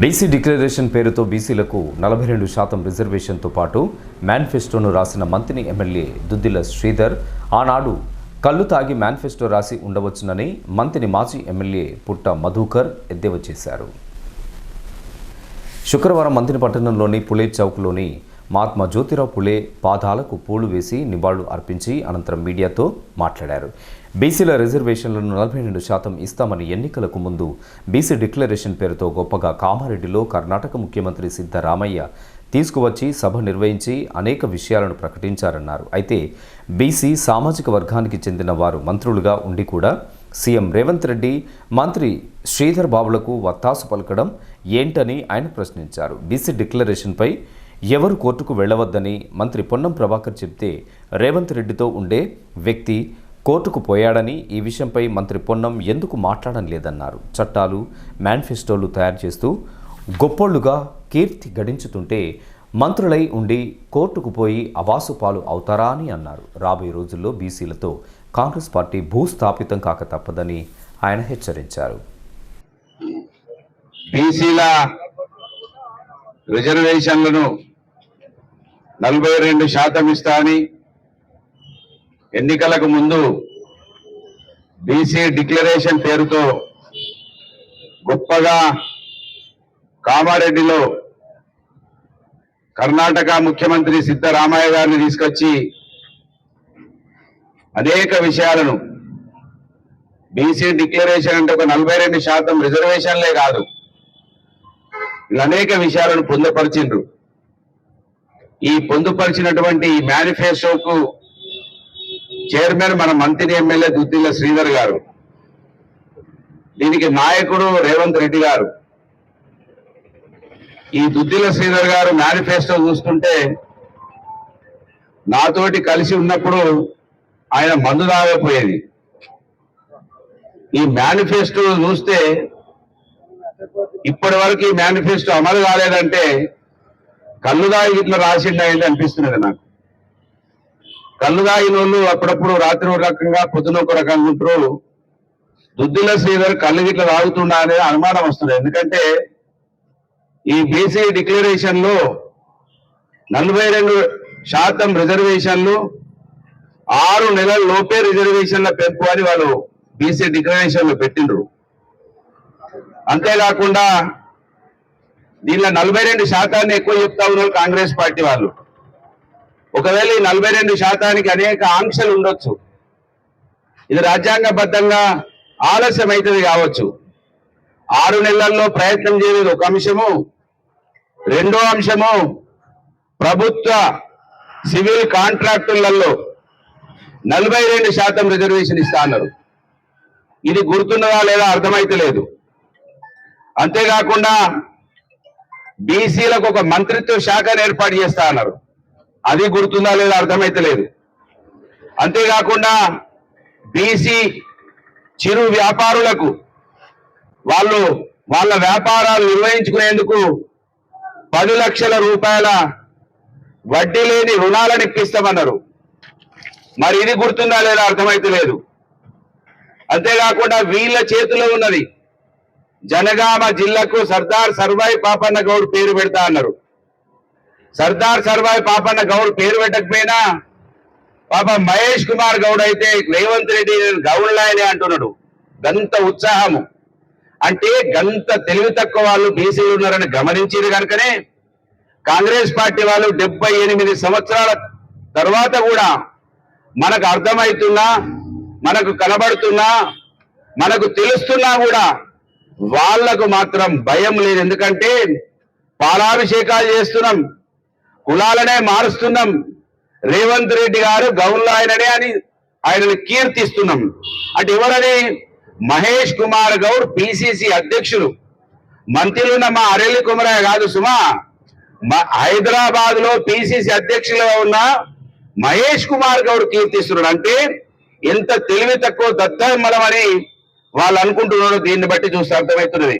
BC declaration పేరుతో బీసీలకు నలభై రెండు శాతం రిజర్వేషన్తో పాటు మేనిఫెస్టోను రాసిన మంత్రి ఎమ్మెల్యే దుద్దిల శ్రీధర్ ఆనాడు కళ్ళు తాగి మేనిఫెస్టో రాసి ఉండవచ్చునని మంత్రి మాజీ ఎమ్మెల్యే పుట్ట మధుకర్ ఎద్దేవా చేశారు. శుక్రవారం మంత్రి పట్టణంలోని పులే చౌక్లోని మహాత్మా జ్యోతిరావు పులే పాదాలకు పూలు వేసి నివాళులు అర్పించి అనంతరం మీడియాతో మాట్లాడారు. బీసీల రిజర్వేషన్లను నలభై రెండు శాతం ఇస్తామని ఎన్నికలకు ముందు బీసీ డిక్లరేషన్ పేరుతో గొప్పగా కామారెడ్డిలో కర్ణాటక ముఖ్యమంత్రి సిద్ధరామయ్య తీసుకువచ్చి సభ నిర్వహించి అనేక విషయాలను ప్రకటించారన్నారు. అయితే బీసీ సామాజిక వర్గానికి చెందిన వారు మంత్రులుగా ఉండి కూడా సీఎం రేవంత్ రెడ్డి మంత్రి శ్రీధర్ బాబులకు వత్తాసు పలకడం ఏంటని ఆయన ప్రశ్నించారు. బీసీ డిక్లరేషన్పై ఎవరు కోర్టుకు వెళ్ళవద్దని మంత్రి పొన్నం ప్రభాకర్ చెప్తే రేవంత్ రెడ్డితో ఉండే వ్యక్తి కోర్టుకు పోయాడని ఈ విషయంపై మంత్రి పొన్నం ఎందుకు మాట్లాడడం లేదన్నారు. చట్టాలు మేనిఫెస్టోలు తయారు చేస్తూ గొప్పోళ్ళుగా కీర్తి గడించుతుంటే మంత్రులై ఉండి కోర్టుకు పోయి అవాసు పాలు అవుతారా అని అన్నారు. రాబోయే రోజుల్లో బీసీలతో కాంగ్రెస్ పార్టీ భూస్థాపితం కాక తప్పదని ఆయన హెచ్చరించారు. బీసీల రిజర్వేషన్లను నలభై రెండు శాతం ఇస్తా అని ఎన్నికలకు ముందు బీసీ డిక్లరేషన్ పేరుతో గొప్పగా కామారెడ్డిలో కర్ణాటక ముఖ్యమంత్రి సిద్ధరామయ్య గారిని తీసుకొచ్చి అనేక విషయాలను బీసీ డిక్లరేషన్ అంటే ఒక నలభై రెండు శాతం రిజర్వేషన్లే కాదు. అనేక విషయాలను పొందుపరిచిండ్రు. ఈ పొందుపరిచినటువంటి ఈ మేనిఫెస్టోకు చైర్మన్ మన మంత్రి ఎమ్మెల్యే దుద్దిల్ల శ్రీధర్ గారు దీనికి నాయకుడు రేవంత్ రెడ్డి గారు. ఈ దుద్దిల శ్రీధర్ గారు మేనిఫెస్టో చూస్తుంటే నాతోటి కలిసి ఉన్నప్పుడు ఆయన మందు తాగపోయేది ఈ మేనిఫెస్టో చూస్తే ఇప్పటి వరకు ఈ మేనిఫెస్టో అమలు కాలేదంటే కళ్ళు ఇట్లా రాసిండేది అనిపిస్తున్నది నాకు. కళ్ళు వాళ్ళు అప్పుడప్పుడు రాత్రి ఒక రకంగా పొద్దున ఒక రకంగా ఉంటారు దుద్దిల శ్రీధర్ కళ్ళు గిట్ల తాగుతుండా అనేది అనుమానం వస్తుంది. ఎందుకంటే ఈ బీసీ డిక్లరేషన్లో నలభై రెండు శాతం రిజర్వేషన్లు ఆరు నెలల లోపే రిజర్వేషన్ల పెంపు అని వాళ్ళు బీసీ డిక్లరేషన్లో పెట్టిండ్రు. అంతేకాకుండా దీనిలో నలభై రెండు శాతాన్ని ఎక్కువ చెప్తా ఉన్నారు కాంగ్రెస్ పార్టీ వాళ్ళు. ఒకవేళ ఈ నలభై రెండు శాతానికి అనేక ఆంక్షలు ఉండొచ్చు. ఇది రాజ్యాంగబద్ధంగా ఆలస్యం అవుతుంది కావచ్చు. ఆరు నెలల్లో ప్రయత్నం చేయలేదు ఒక అంశము. రెండో అంశము ప్రభుత్వ సివిల్ కాంట్రాక్టులలో నలభై రెండు శాతం రిజర్వేషన్ ఇస్తా అన్నారు. ఇది గుర్తున్నదా లేదా అర్థమైతలేదు. అంతేకాకుండా బీసీలకు ఒక మంత్రిత్వ శాఖను ఏర్పాటు చేస్తా అన్నారు. అది గుర్తుందా లేదా అర్థమైతలేదు. అంతేకాకుండా బీసీ చిరు వ్యాపారులకు వాళ్ళు వాళ్ళ వ్యాపారాలు నిర్వహించుకునేందుకు పది లక్షల రూపాయల వడ్డీ లేని రుణాలను ఇప్పిస్తామన్నారు. మరి ఇది గుర్తుందా లేదా అర్థమైతలేదు. అంతేకాకుండా వీళ్ళ చేతిలో ఉన్నది జనగామ జిల్లాకు సర్దార్ సర్వాయి పాపన్న గౌడ్ పేరు పెడతా అన్నారు. సర్దార్ సర్వాయి పాపన్న గౌడ్ పేరు పెట్టకపోయినా పాప మహేష్ కుమార్ గౌడ్ అయితే రేవంత్ రెడ్డి గౌడ్లాయని గౌడ్లాయనే అంటున్నాడు. గంత ఉత్సాహము. అంటే గంత తెలివి తక్కువ వాళ్ళు బీసీలు ఉన్నారని గమనించేది కనుకనే కాంగ్రెస్ పార్టీ వాళ్ళు డెబ్బై ఎనిమిది సంవత్సరాల తర్వాత కూడా మనకు అర్థమవుతున్నా మనకు కనబడుతున్నా మనకు తెలుస్తున్నా కూడా వాళ్ళకు మాత్రం భయం లేదు. ఎందుకంటే పాలాభిషేకాలు చేస్తున్నాం కులాలనే మారుస్తున్నాం. రేవంత్ రెడ్డి గారు గౌన్లో ఆయననే అని ఆయనను కీర్తిస్తున్నాం. అంటే ఎవరని మహేష్ కుమార్ గౌడ్ పిసిసి అధ్యక్షులు. మంత్రులున్న మా అరెల్లి కుమరయ్య కాదు సుమా. హైదరాబాద్లో పిసిసి అధ్యక్షులుగా ఉన్న మహేష్ కుమార్ గౌడ్ కీర్తిస్తున్నాడు. అంటే ఎంత తెలివి తక్కువ దత్తమని వాళ్ళు అనుకుంటున్నారు దీన్ని బట్టి చూస్తే అర్థమవుతున్నది.